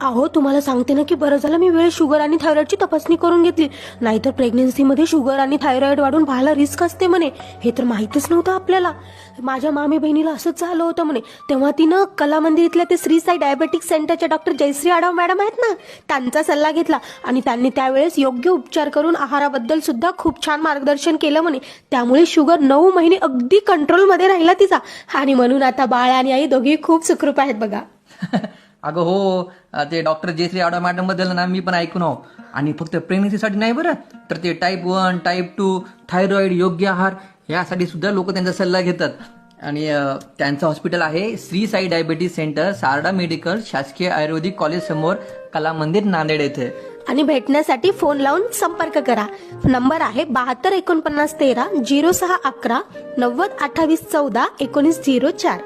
अहो तुम्हाला सांगते ना की बरं झालं मी वेळ शुगर आणि थायरॉइडची तपासणी करून घेतली. नाहीतर प्रेग्नेन्सीमध्ये शुगर आणि थायरॉइड वाढून व्हायला रिस्क असते म्हणे. हे तर माहीतच नव्हतं आपल्याला. माझ्या मामी बहिणीला असंच झालं होतं म्हणे. तेव्हा तिनं कला मंदिरातल्या ते श्री साई डायबेटिक सेंटरच्या डॉक्टर जयश्री आडव मॅडम आहेत ना त्यांचा सल्ला घेतला. आणि त्यांनी त्यावेळेस योग्य उपचार करून आहाराबद्दल सुद्धा खूप छान मार्गदर्शन केलं म्हणे. त्यामुळे शुगर नऊ महिने अगदी कंट्रोलमध्ये राहिला तिचा. आणि म्हणून आता बाळ आणि आई दोघी खूप सुखरूप आहेत बघा. अगं हो ते डॉक्टर जयश्री आडा मॅडमबद्दल ना मी पण ऐकून आहो. आणि फक्त प्रेग्नन्सीसाठी नाही बरं तर ते type one type two thyroid योग्य आहार यासाठी सुद्धा लोक त्यांचा सल्ला घेतात. आणि त्यांचं हॉस्पिटल आहे Shri Sai diabetes centre Sarda medical शासकीय आयुर्वेदिक कॉलेज समोर कला मंदिर नांदेड येथे. आणि भेटण्यासाठी फोन लावून संपर्क करा. नंबर आहे बहात्तर एकोणपन्नास तेरा झिरो सहा अकरा नव्वद अठ्ठावीस चौदा एकोणीस झिरो चार.